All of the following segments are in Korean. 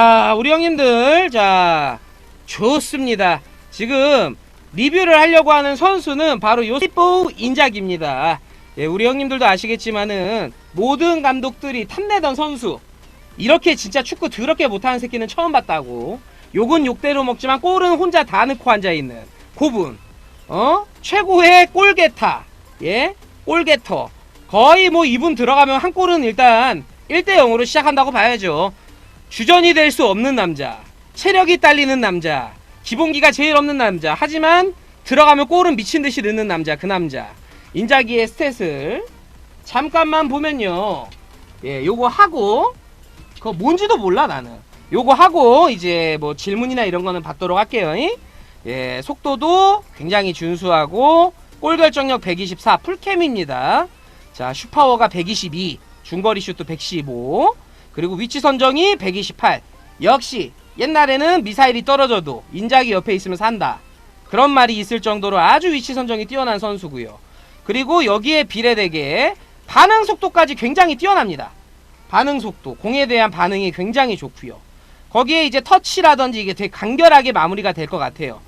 자, 우리 형님들, 자, 좋습니다. 지금 리뷰를 하려고 하는 선수는 바로 요시포 인작입니다. 예, 우리 형님들도 아시겠지만은 모든 감독들이 탐내던 선수. 이렇게 진짜 축구 더럽게 못하는 새끼는 처음 봤다고. 욕은 욕대로 먹지만 골은 혼자 다 넣고 앉아있는 고분. 어? 최고의 골게타. 예? 골게터. 거의 뭐 이분 들어가면 한 골은 일단 1대 0으로 시작한다고 봐야죠. 주전이 될 수 없는 남자. 체력이 딸리는 남자. 기본기가 제일 없는 남자. 하지만 들어가면 골은 미친 듯이 넣는 남자. 그 남자. 인자기의 스탯을 잠깐만 보면요. 예, 요거 하고 그거 뭔지도 몰라 나는. 요거 하고 이제 뭐 질문이나 이런 거는 받도록 할게요. 이? 예, 속도도 굉장히 준수하고 골 결정력 124 풀캠입니다. 자, 슈파워가 122, 중거리 슛도 115, 그리고 위치 선정이 128. 역시 옛날에는 미사일이 떨어져도 인자기 옆에 있으면 산다. 그런 말이 있을 정도로 아주 위치 선정이 뛰어난 선수고요. 그리고 여기에 비례되게 반응 속도까지 굉장히 뛰어납니다. 반응 속도, 공에 대한 반응이 굉장히 좋고요. 거기에 이제 터치라든지 이게 되게 간결하게 마무리가 될 것 같아요.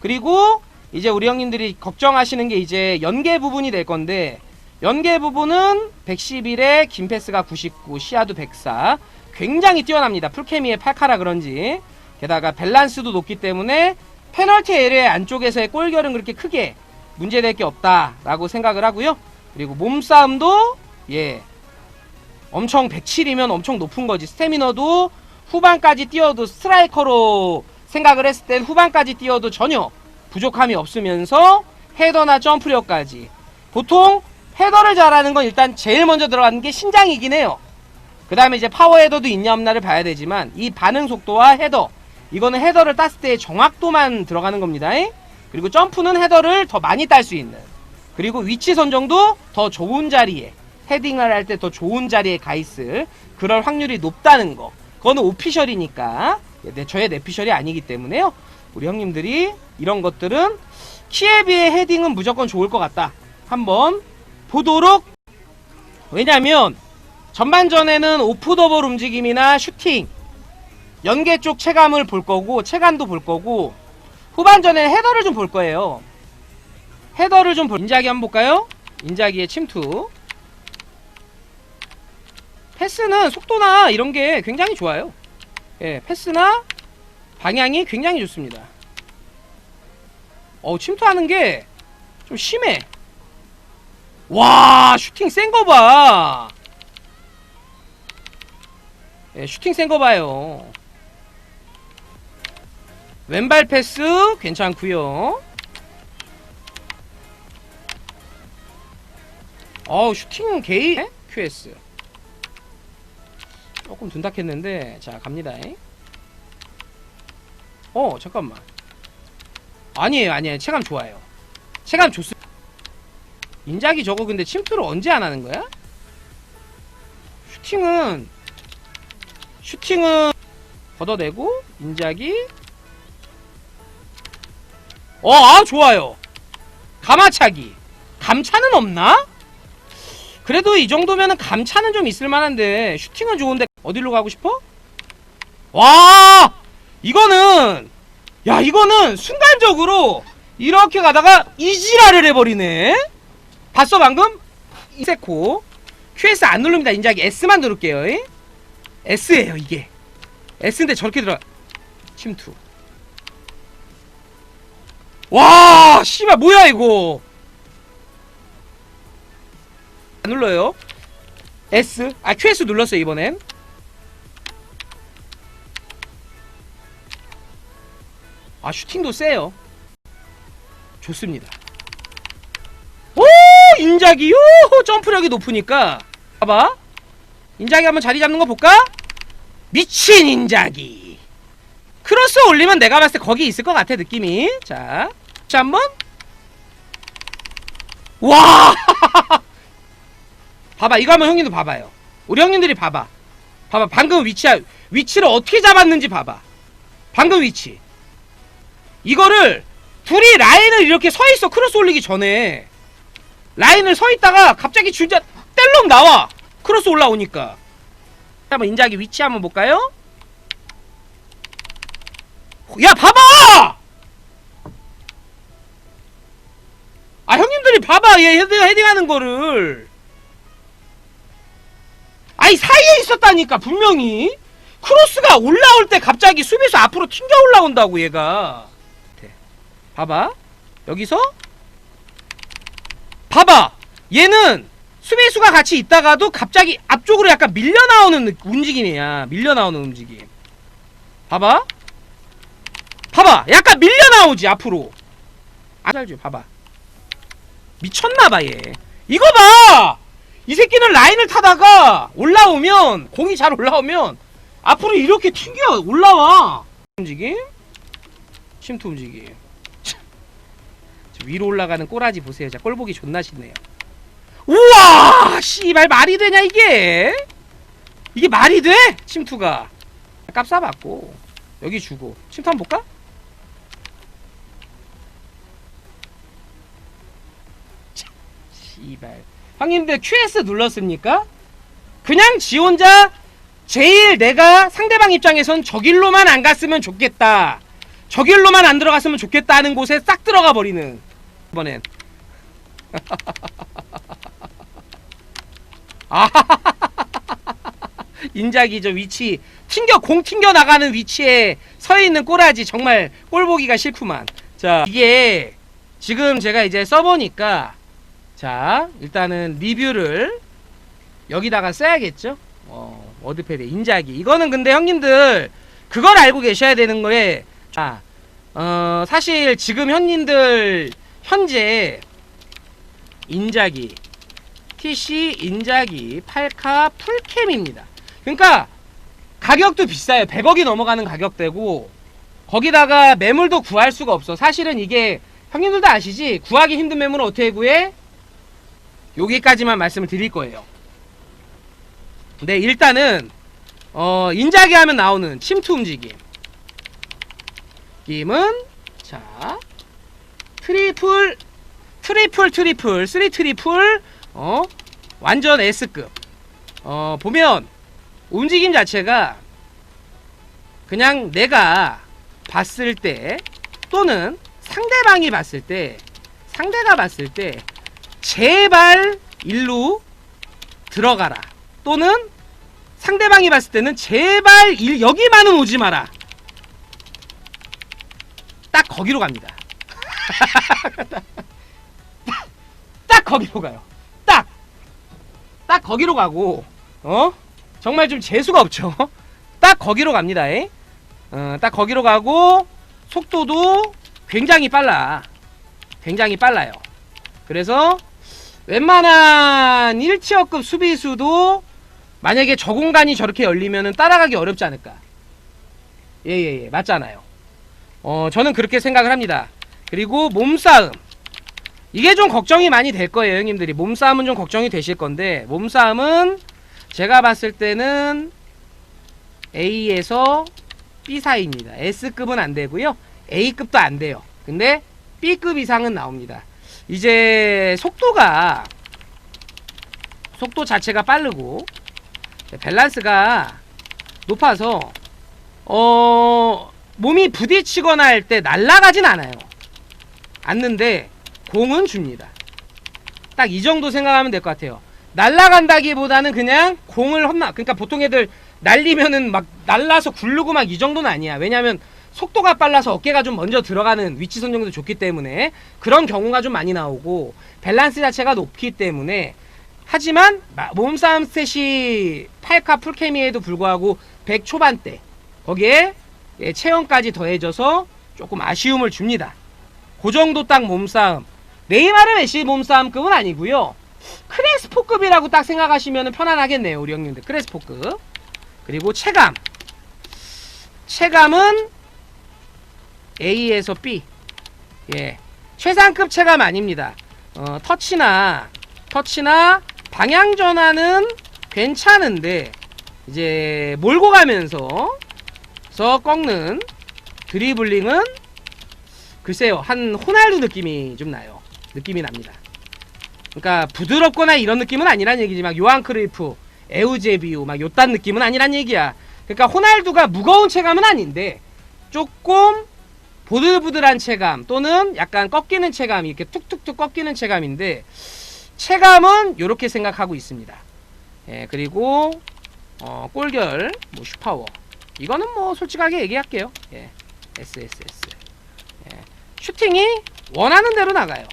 그리고 이제 우리 형님들이 걱정하시는 게 이제 연계 부분이 될 건데 연계 부분은 111에 김패스가 99, 시야도 104. 굉장히 뛰어납니다. 풀케미의 8카라 그런지. 게다가 밸런스도 높기 때문에 페널티 에리어 안쪽에서의 골결은 그렇게 크게 문제될 게 없다라고 생각을 하고요. 그리고 몸싸움도 예 엄청 107이면 엄청 높은 거지. 스태미너도 후반까지 뛰어도 스트라이커로 생각을 했을 땐 후반까지 뛰어도 전혀 부족함이 없으면서 헤더나 점프력까지 보통 헤더를 잘하는 건 일단 제일 먼저 들어가는 게 신장이긴 해요. 그 다음에 이제 파워 헤더도 있냐 없나를 봐야 되지만 이 반응 속도와 헤더 이거는 헤더를 땄을 때의 정확도만 들어가는 겁니다. 그리고 점프는 헤더를 더 많이 딸 수 있는. 그리고 위치 선정도 더 좋은 자리에 헤딩을 할 때 더 좋은 자리에 가 있을 그럴 확률이 높다는 거. 그거는 오피셜이니까 네, 저의 내피셜이 아니기 때문에요. 우리 형님들이 이런 것들은 키에 비해 헤딩은 무조건 좋을 것 같다. 한번 보도록. 왜냐면 전반전에는 오프더볼 움직임이나 슈팅 연계 쪽 체감을 볼 거고 체감도 볼 거고 후반전에 헤더를 좀 볼 거예요. 헤더를 좀 볼 인자기 한번 볼까요? 인자기의 침투. 패스는 속도나 이런 게 굉장히 좋아요. 예, 패스나 방향이 굉장히 좋습니다. 어 침투하는 게 좀 심해 와 슈팅 센 거 봐. 예, 슈팅 센 거 봐요. 왼발 패스 괜찮고요. 어우 슈팅 게이 에? QS 조금 둔탁했는데 자 갑니다. 어 잠깐만 아니에요 아니에요 체감 좋아요 체감 좋습니다. 인작이 저거 근데 침투를 언제 안 하는 거야? 슈팅은 슈팅은 걷어내고 인작이 어, 아 좋아요. 가마차기. 감차는 없나? 그래도 이 정도면은 감차는 좀 있을 만한데 슈팅은 좋은데 어디로 가고 싶어? 와! 이거는 야, 이거는 순간적으로 이렇게 가다가 이지랄을 해버리네. 봤어 방금? 이세코. QS 안 누릅니다. 인자기 S만 누를게요. 이? S예요 이게. S인데 저렇게 들어. 침투. 와 씨발 뭐야 이거? 안 눌러요. S. 아 QS 눌렀어요 이번엔. 아 슈팅도 세요. 좋습니다. 오 인자기 요 점프력이 높으니까. 봐봐. 인자기 한번 자리 잡는 거 볼까? 미친 인자기 크로스 올리면 내가 봤을 때 거기 있을 것 같아 느낌이. 자, 자 한번. 와! 봐봐 이거 한번 형님도 봐봐요. 우리 형님들이 봐봐. 봐봐 방금 위치 위치를 어떻게 잡았는지 봐봐. 방금 위치. 이거를 둘이 라인을 이렇게 서 있어 크로스 올리기 전에 라인을 서 있다가 갑자기 진짜 뗄렁 나와. 크로스 올라오니까. 한번 인자기 위치 한번 볼까요? 야 봐봐! 아 형님들이 봐봐. 얘 헤딩, 헤딩하는 거를. 아니 사이에 있었다니까 분명히. 크로스가 올라올 때 갑자기 수비수 앞으로 튕겨 올라온다고 얘가. 네. 봐봐. 여기서 봐봐. 얘는 수비수가 같이 있다가도 갑자기 앞쪽으로 약간 밀려 나오는 느- 움직임이야. 밀려 나오는 움직임. 봐봐. 봐봐. 약간 밀려 나오지 앞으로. 아잘지 봐봐. 미쳤나봐 얘. 이거 봐 이 새끼는 라인을 타다가 올라오면 공이 잘 올라오면 앞으로 이렇게 튕겨 올라와. 움직임? 침투 움직임. 저 위로 올라가는 꼬라지 보세요. 자 꼴보기 존나 싫네요. 우와! 씨발 말이 되냐 이게? 이게 말이 돼? 침투가. 값 싸봤고 여기 주고. 침투 한번 볼까? 참, 씨발. 형님들 QS 눌렀습니까? 그냥 지 혼자 제일 내가 상대방 입장에선 저 길로만 안 갔으면 좋겠다. 저 길로만 안 들어갔으면 좋겠다 하는 곳에 싹 들어가 버리는 이번엔. 아 인자기 저 위치. 튕겨 공 튕겨 나가는 위치에 서 있는 꼬라지. 정말 꼴 보기가 싫구만. 자 이게 지금 제가 이제 써보니까 자 일단은 리뷰를 여기다가 써야겠죠? 어 워드패드 인자기. 이거는 근데 형님들 그걸 알고 계셔야 되는 거에 자 어, 사실 지금 형님들 현재 인자기 TC 인자기 8카 풀캠입니다. 그러니까 가격도 비싸요. 100억이 넘어가는 가격대고 거기다가 매물도 구할 수가 없어. 사실은 이게 형님들도 아시지? 구하기 힘든 매물은 어떻게 구해? 여기까지만 말씀을 드릴 거예요. 근데 일단은 어, 인자기 하면 나오는 침투 움직임. 임은 자 트리플 트리플 트리플 쓰리 트리플 어? 완전 S급. 어 보면 움직임 자체가 그냥 내가 봤을 때 또는 상대방이 봤을 때 상대가 봤을 때 제발 일루 들어가라. 또는 상대방이 봤을 때는 제발 일 여기만은 오지 마라. 딱 거기로 갑니다. 딱 거기로 가요. 딱. 딱 거기로 가고, 어? 정말 좀 재수가 없죠? 딱 거기로 갑니다. 에? 어, 딱 거기로 가고, 속도도 굉장히 빨라. 굉장히 빨라요. 그래서, 웬만한 1티어급 수비수도 만약에 저 공간이 저렇게 열리면은 따라가기 어렵지 않을까. 예, 예, 예. 맞잖아요. 어, 저는 그렇게 생각을 합니다. 그리고 몸싸움. 이게 좀 걱정이 많이 될 거예요, 형님들이. 몸싸움은 좀 걱정이 되실 건데, 몸싸움은 제가 봤을 때는 A에서 B 사이입니다. S급은 안 되고요. A급도 안 돼요. 근데 B급 이상은 나옵니다. 이제 속도가 속도 자체가 빠르고 밸런스가 높아서 어 몸이 부딪히거나 할 때 날아가진 않아요. 않는데 공은 줍니다. 딱 이 정도 생각하면 될 것 같아요. 날아간다기보다는 그냥 공을 헛나 그러니까 보통 애들 날리면은 막 날라서 굴르고 막 이 정도는 아니야. 왜냐면 속도가 빨라서 어깨가 좀 먼저 들어가는 위치 선정도 좋기 때문에 그런 경우가 좀 많이 나오고 밸런스 자체가 높기 때문에 하지만 마- 몸싸움 스탯이 8카 풀케미에도 불구하고 100 초반대 거기에 예, 체형까지 더해져서 조금 아쉬움을 줍니다. 그 정도 딱 몸싸움. 네이마르 메시 몸싸움급은 아니고요. 크레스포급이라고 딱 생각하시면 편안하겠네요, 우리 형님들. 크레스포급. 그리고 체감. 체감은 A에서 B. 예. 최상급 체감 아닙니다. 어, 터치나 터치나 방향 전환은 괜찮은데 이제 몰고 가면서 서 꺾는 드리블링은 글쎄요 한 호날두 느낌이 좀 나요. 느낌이 납니다. 그러니까 부드럽거나 이런 느낌은 아니란 얘기지. 막 요한 크루이프 에우제비우 막 요딴 느낌은 아니란 얘기야. 그러니까 호날두가 무거운 체감은 아닌데 조금 보들보들한 체감 또는 약간 꺾이는 체감 이렇게 툭툭툭 꺾이는 체감인데 체감은 이렇게 생각하고 있습니다. 예, 그리고 어, 골결 뭐 슈파워. 이거는 뭐 솔직하게 얘기할게요. 예, SSS 예, 슈팅이 원하는 대로 나가요.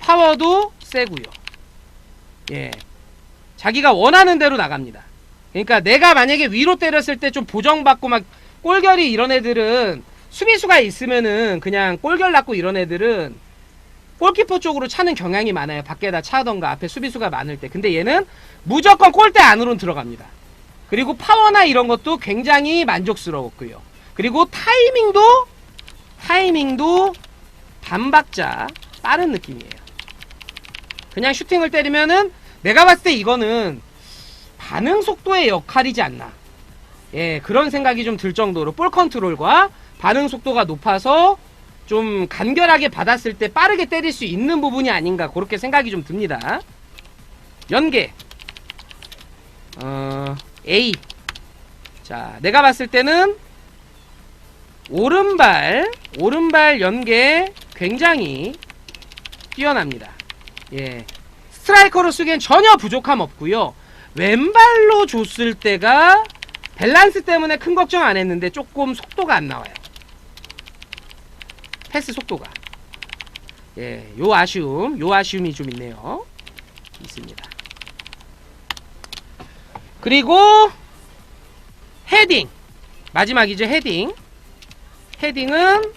파워도 세고요. 예, 자기가 원하는 대로 나갑니다. 그러니까 내가 만약에 위로 때렸을 때 좀 보정받고 막 골결이 이런 애들은 수비수가 있으면은 그냥 골결 났고 이런 애들은 골키퍼 쪽으로 차는 경향이 많아요. 밖에다 차던가 앞에 수비수가 많을 때. 근데 얘는 무조건 골대 안으로 들어갑니다. 그리고 파워나 이런 것도 굉장히 만족스러웠고요. 그리고 타이밍도 타이밍도 반박자 빠른 느낌이에요. 그냥 슈팅을 때리면은 내가 봤을 때 이거는 반응 속도의 역할이지 않나. 예, 그런 생각이 좀 들 정도로 볼 컨트롤과 반응 속도가 높아서 좀 간결하게 받았을 때 빠르게 때릴 수 있는 부분이 아닌가 그렇게 생각이 좀 듭니다. 연계. 어, A. 자, 내가 봤을 때는 오른발, 오른발 연계 굉장히 뛰어납니다. 예. 스트라이커로 쓰기엔 전혀 부족함 없고요. 왼발로 줬을 때가 밸런스 때문에 큰 걱정 안 했는데 조금 속도가 안 나와요. 패스 속도가. 예, 요 아쉬움, 요 아쉬움이 좀 있네요. 있습니다. 그리고 헤딩. 마지막이죠, 헤딩. 헤딩은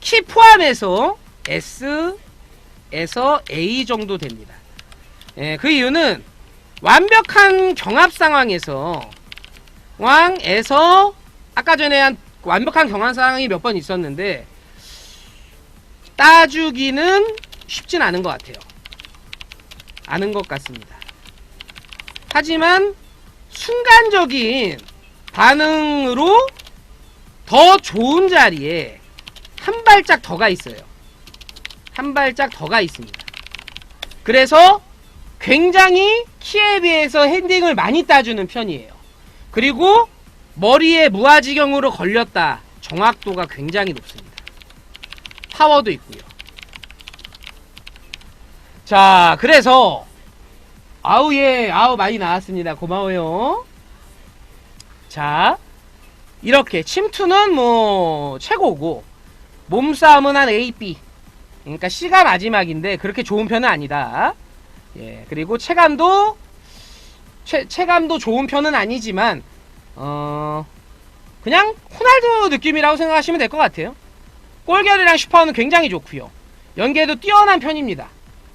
키 포함해서 S에서 A 정도 됩니다. 예, 그 이유는 완벽한 경합 상황에서 왕에서 아까 전에 한 완벽한 경합 상황이 몇 번 있었는데 따주기는 쉽진 않은 것 같아요. 아는 것 같습니다. 하지만 순간적인 반응으로 더 좋은 자리에 한 발짝 더가 있어요. 한 발짝 더가 있습니다. 그래서 굉장히 키에 비해서 핸딩을 많이 따주는 편이에요. 그리고 머리에 무아지경으로 걸렸다. 정확도가 굉장히 높습니다. 파워도 있고요. 자, 그래서 아우 예, 아우 많이 나왔습니다. 고마워요. 자, 이렇게 침투는 뭐 최고고 몸싸움은 한 A, B. 그러니까 C가 마지막인데 그렇게 좋은 편은 아니다. 예, 그리고 체감도 체, 체감도 좋은 편은 아니지만 어 그냥 호날두 느낌이라고 생각하시면 될 것 같아요. 골결이랑 슈퍼는 굉장히 좋고요. 연계도 뛰어난 편입니다.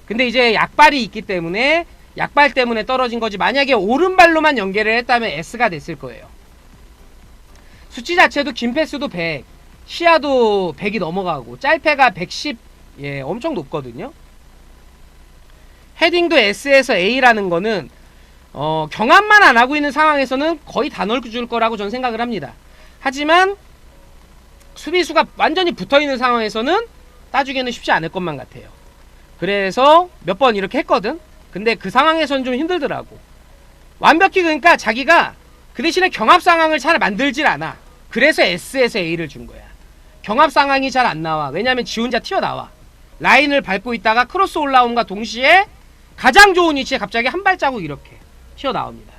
근데 이제 약발이 있기 때문에 약발 때문에 떨어진 거지 만약에 오른발로만 연계를 했다면 S가 됐을 거예요. 수치 자체도 긴 패스도 100, 시야도 100이 넘어가고 짤패가 110, 예, 엄청 높거든요. 헤딩도 S에서 A라는 거는 어, 경합만 안 하고 있는 상황에서는 거의 다 넣어줄 거라고 저는 생각을 합니다. 하지만 수비수가 완전히 붙어 있는 상황에서는 따주기는 쉽지 않을 것만 같아요. 그래서 몇 번 이렇게 했거든. 근데 그 상황에서는 좀 힘들더라고. 완벽히 그러니까 자기가 그 대신에 경합 상황을 잘 만들질 않아. 그래서 S에서 A를 준 거야. 경합 상황이 잘 안 나와. 왜냐면 지 혼자 튀어나와. 라인을 밟고 있다가 크로스 올라옴과 동시에 가장 좋은 위치에 갑자기 한 발자국 이렇게 튀어나옵니다.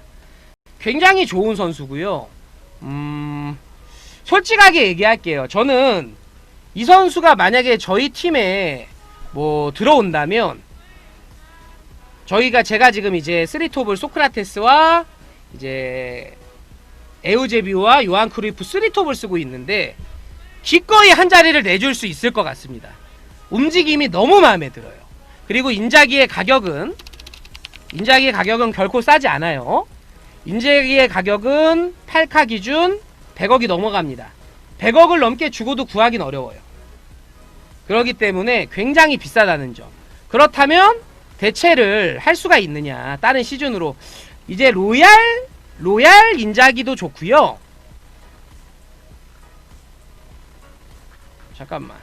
굉장히 좋은 선수고요. 음, 솔직하게 얘기할게요. 저는 이 선수가 만약에 저희 팀에 뭐 들어온다면 저희가 제가 지금 이제 쓰리톱을 소크라테스와 이제 에우제비오와 요한 크루이프 쓰리톱을 쓰고 있는데 기꺼이 한 자리를 내줄 수 있을 것 같습니다. 움직임이 너무 마음에 들어요. 그리고 인자기의 가격은 인자기의 가격은 결코 싸지 않아요. 인자기의 가격은 8카 기준 100억이 넘어갑니다. 100억을 넘게 주고도 구하긴 어려워요. 그렇기 때문에 굉장히 비싸다는 점. 그렇다면 대체를 할 수가 있느냐? 다른 시즌으로 이제 로얄 로얄 인자기도 좋고요. 잠깐만.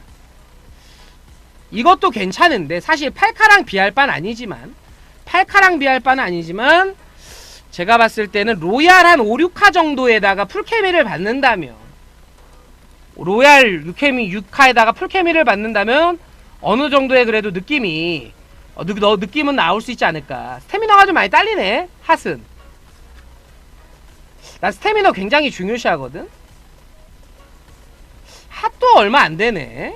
이것도 괜찮은데 사실 8카랑 비할 바는 아니지만 8카랑 비할 바는 아니지만 제가 봤을 때는 로얄 한 5, 6카 정도에다가 풀케미를 받는다면 로얄 유케미 6카에다가 풀케미를 받는다면 어느 정도의 그래도 느낌이 어, 느, 너, 느낌은 나올 수 있지 않을까 스태미너가 좀 많이 딸리네 핫은 나 스태미너 굉장히 중요시하거든. 핫도 얼마 안 되네.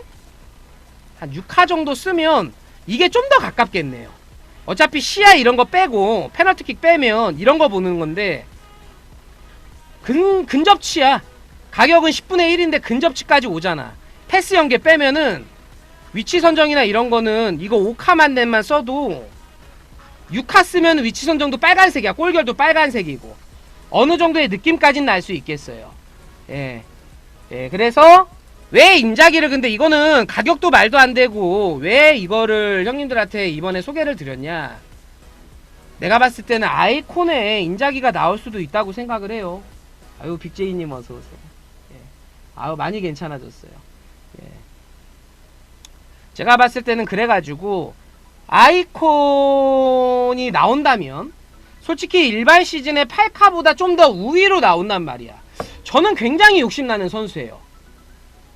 한 6카 정도 쓰면 이게 좀 더 가깝겠네요. 어차피 시야 이런 거 빼고 페널티킥 빼면 이런 거 보는 건데 근, 근접치야. 가격은 10분의 1인데 근접치까지 오잖아. 패스 연계 빼면은 위치 선정이나 이런 거는 이거 5카만 넷만 써도 6카 쓰면 위치 선정도 빨간색이야. 골결도 빨간색이고 어느 정도의 느낌까지는 날수 있겠어요 예. 예 그래서 왜 인자기를 근데 이거는 가격도 말도 안 되고 왜 이거를 형님들한테 이번에 소개를 드렸냐 내가 봤을 때는 아이콘에 인자기가 나올 수도 있다고 생각을 해요 아유 빅제이님 어서 오세요 예. 아유 많이 괜찮아졌어요 예. 제가 봤을 때는 그래가지고 아이콘이 나온다면 솔직히 일반 시즌의 8카보다 좀 더 우위로 나온단 말이야 저는 굉장히 욕심나는 선수예요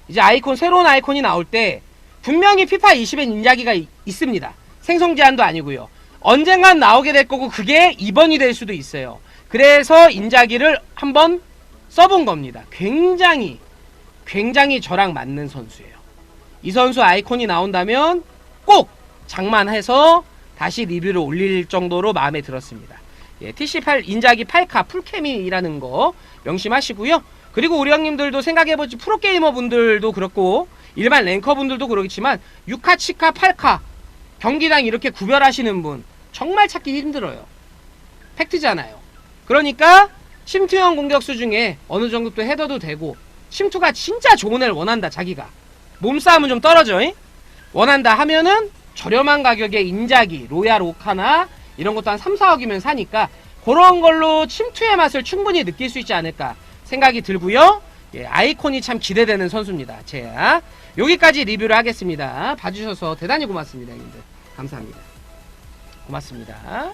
이제 아이콘 새로운 아이콘이 나올 때 분명히 피파 20엔 인자기가 이- 있습니다. 생성 제한도 아니고요. 언젠간 나오게 될 거고 그게 2번이 될 수도 있어요. 그래서 인자기를 한번 써본 겁니다. 굉장히 굉장히 저랑 맞는 선수예요. 이 선수 아이콘이 나온다면 꼭 장만해서 다시 리뷰를 올릴 정도로 마음에 들었습니다. 예, TC8 인자기 8카 풀케미라는 거 명심하시고요. 그리고 우리 형님들도 생각해보지 프로게이머 분들도 그렇고 일반 랭커 분들도 그렇지만 6카, 7카, 8카 경기당 이렇게 구별하시는 분 정말 찾기 힘들어요. 팩트잖아요. 그러니까 침투형 공격수 중에 어느 정도 또 헤더도 되고 침투가 진짜 좋은 애를 원한다 자기가 몸싸움은 좀 떨어져 잉? 원한다 하면은 저렴한 가격에 인자기, 로얄 오카나 이런 것도 한 3, 4억이면 사니까 그런 걸로 침투의 맛을 충분히 느낄 수 있지 않을까 생각이 들고요. 예, 아이콘이 참 기대되는 선수입니다. 제가 여기까지 리뷰를 하겠습니다. 봐주셔서 대단히 고맙습니다, 형님들. 감사합니다. 고맙습니다.